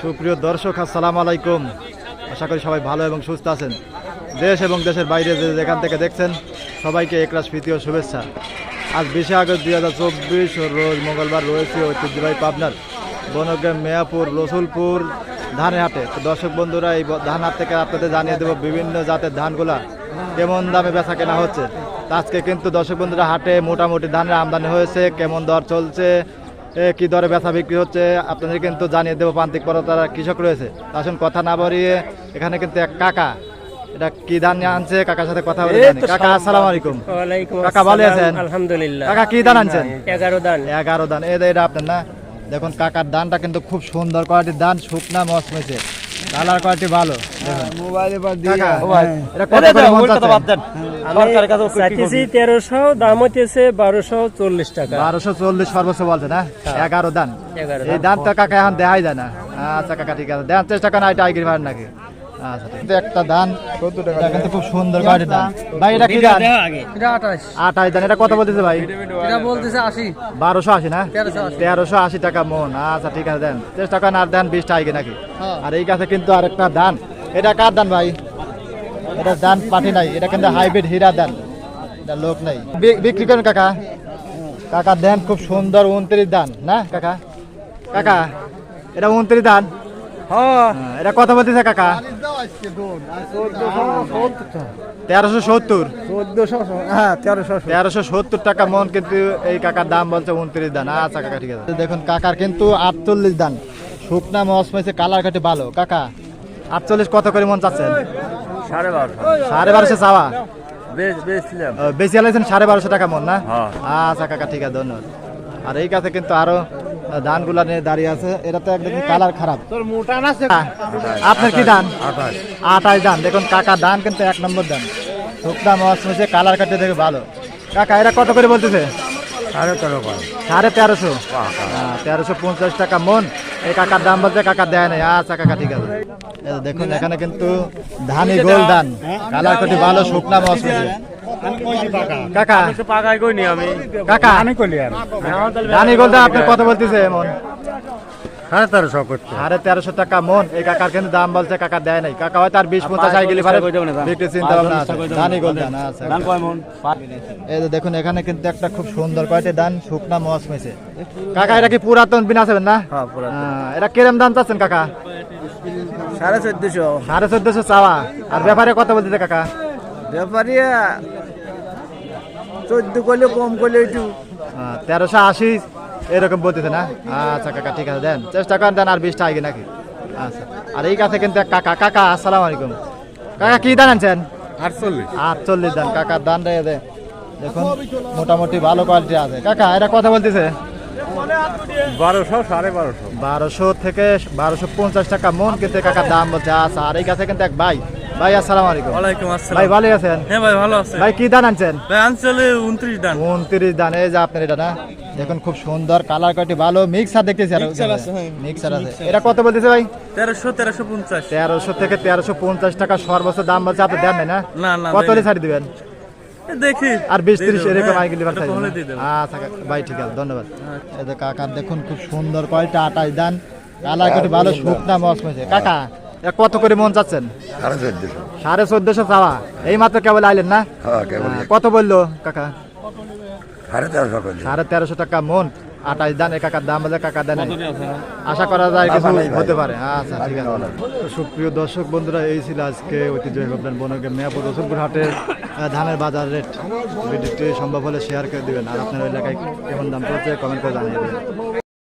সুপ্রিয় দর্শক, আসসালামু আলাইকুম। আশা করি সবাই ভালো এবং সুস্থ আছেন। দেশ এবং দেশের বাইরে যে যেখান থেকে দেখছেন, সবাইকে একরাশ প্রীতি ও শুভেচ্ছা। আজ বিশে আগস্ট দুই হাজার চব্বিশ, রোজ মঙ্গলবার রয়েছে ঐতিহ্যবাহী পাবনার বনগ্রাম মেয়াপুর, রসুলপুর ধানের হাটে দর্শক বন্ধুরা, এই ধান হাট থেকে আপনাদের জানিয়ে দেবো বিভিন্ন জাতের ধানগুলা কেমন দামে বেচা কেনা হচ্ছে। আজকে কিন্তু দর্শক বন্ধুরা, হাটে মোটামুটি ধানের আমদানি হয়েছে, কেমন দর চলছে কি দরে বেচা বিক্রি হচ্ছে? আপনাদের কিন্তু জানিয়ে দেবো প্রান্তিক পরতারা কৃষক রয়েছে। আসুন কথা না বাড়িয়ে এখানে কিন্তু এক কাকা। এটা কি ধান নিয়ে আনছে? কাকার সাথে কথা বলে কাকা আসসালাম আলাইকুম। কাকা ভালো আছেন? আলহামদুলিল্লাহ। কাকা কি ধান আনছেন? এগারো দান এগারো দান এই এটা আপনার না দেখুন কাকার ধানটা কিন্তু খুব সুন্দর। কোয়ালিটির ধান শুকনা মস মেছে কালার কোয়ালিটি ভালো। কাকা, এটা কত করে মন চাচ্ছেন? আমি চাইতেছি তেরোশো দাম হইতেছে বারোশো চল্লিশ টাকা। বারোশো চল্লিশ সর্বোচ্চ বলছে না? এগারো দান। এই দাম তো কাকা এখন দেখাই যায় না। আচ্ছা কাকা ঠিক আছে। দেন চেষ্টা করেন এটা আইগির ভাড় নাকি। আচ্ছা একটা এটা খুব সুন্দর কোয়ালিটির দান ভাই এটা কি এটা আঠাশ। দান এটা কত বলতেছে ভাই? এটা বলতেছে আশি। বারোশো আশি না? তেরোশো আশি। টাকা মন। আচ্ছা ঠিক আছে দেন। চেষ্টা করেন আর দেন বিশটা আইগে নাকি? হ্যাঁ। আর এই গাছে কিন্তু আরেকটা দান। এটা কার দান ভাই? এটা দান পাঠি নাই এটা কিন্তু হাইব্রিড হীরা দান। এটা লোক নাই। বিক্রি করেন কাকা। কাকা দেন খুব সুন্দর উনত্রিশ দান না কাকা? কাকা এটা উনত্রিশ দান? হ্যাঁ, এটা কত বলতেছে কাকা? তেরোশো সত্তর? হ্যাঁ তেরোশো সত্তর। টাকা মন কিন্তু এই কাকার দাম বলছে উনত্রিশ দান। আচ্ছা কাকা ঠিক আছে। দেখুন কাকার কিন্তু আটচল্লিশ দান। শুকনা মস কালার কাটি ভালো। কাকা আটচল্লিশ কত করে মন চাচ্ছেন? সাড়ে বারোশো। সাড়ে বারোশো চাওয়া? বেশ আলাইছেন সাড়ে বারোশো টাকা মন না? আচ্ছা কাকা ঠিক আছে ধন্যবাদ। আর এই কাছে কিন্তু আরও ধানগুলা নিয়ে দাঁড়িয়ে আছে। এটা তো একদম কালার খারাপ। তোর মোটা না কাকা, আপনার কি দান আঠাশ। দান দেখুন কাকা দান কিন্তু এক নম্বর দান শুকনা মস কালার কাটতে দেখে ভালো। কাকা এরা কত করে বলতেছে? সাড়ে তেরো সাড়ে তেরোশো? হ্যাঁ, তেরোশো পঞ্চাশ টাকা মন। এই কাকার দাম বলছে কাকা দেয় নাই। আচ্ছা কাকা ঠিক আছে। দেখুন এখানে কিন্তু ধানি গোল ধান। কালার কটি ভালো শুকনা মস হয়েছে। কাকা। পাকাই কইনি আমি। কাকা। ধানি গোল ধান আপনি কত বলতেছে মন সাড়ে তেরোশো করতে। সাড়ে তেরোশো টাকা মন। এই কাকার কিন্তু দাম বলছে কাকা দেয় নাই। কাকা হয়তো আর বিশ পঞ্চাশ আই গেলে বিক্রি চিন্তা ভাবনা আছে। ধানি গোল ধান এই যে দেখুন এখানে কিন্তু একটা খুব সুন্দর কয়টি দান শুকনা মস মেছে কাকা এটা কি পুরাতন বিনা আছে না? হ্যাঁ, এটা কিরম দাম চাচ্ছেন কাকা? সাড়ে চোদ্দশো। সাড়ে চোদ্দশো চাওয়া। আর ব্যাপারে কথা বলতেছে কাকা। ব্যাপারি চোদ্দ করলে কম করলে একটু। তেরোশো আশি এরকম বলতেছে না? আচ্ছা কাকা ঠিক আছে দেন। চেষ্টা করেন দেন আর বিশটা আগে নাকি। আচ্ছা আর এই কাছে কিন্তু এক কাকা। কাকা আসসালামু আলাইকুম। কাকা কি দান আনছেন? আটচল্লিশ। আটচল্লিশ দান কাকার দান রে দে। দেখুন মোটামুটি ভালো কোয়ালিটি আছে। কাকা এটা কথা বলতেছে? বারোশো সাড়ে বারোশো। বারোশো থেকে বারোশো পঞ্চাশ টাকা মন কিন্তু কাকার দাম বলছে। আচ্ছা আর এই কাছে কিন্তু এক ভাই। ভাই আসসালামু আলাইকুম। ওয়ালাইকুম ভাই ভালো আছেন? হ্যাঁ ভাই ভালো আছে। ভাই কি দান আনছেন? ভাই আনচলে উনত্রিশ ডান উনত্রিশ দান এই যে আপনার এটা না? দেখুন খুব সুন্দর কালার কাটি ভালো। মিক্সার দেখতেছি আর। Mixer আছে, হ্যাঁ, মিক্সার আছে। এটা কত বলতেছে ভাই? তেরোশো তেরোশো পঞ্চাশ। তেরোশো থেকে তেরোশো পঞ্চাশ টাকা সর্বোচ্চ দাম বলছে। আপনি দেন না? না না কত হলে দেয়নি। ছাড়ি দিবেন? দেখি। আর বিশ তিরিশ এরকম হ্যাঁ। আচ্ছা ভাই ঠিক আছে ধন্যবাদ। এই যে কাকার দেখুন খুব সুন্দর কয়টা আটাশ দান কালার কাটি ভালো শুকনা মস মেছে কাকা কত করে মন চাচ্ছেন? সাড়ে চোদ্দশো। চাওয়া। এই মাত্র কেবল আইলেন না? হ্যাঁ হ্যাঁ, কত বলল কাকা? সাড়ে তেরোশো টাকা মন। আঠাশ দান এই কাকার দাম বলে কাকা দেন আশা করা যায় কিছু হতে পারে। আচ্ছা ঠিক আছে। সুপ্রিয় দর্শক বন্ধুরা এই ছিল আজকে ঐতিহ্যবাহী ভাবলেন বনকে মেয়াপুর রসুলপুর হাটের ধানের বাজার রেট। ভিডিওটি সম্ভব হলে শেয়ার করে দিবেন। আর আপনার এলাকায় কেমন দাম পড়ছে কমেন্ট করে জানিয়ে দেবেন।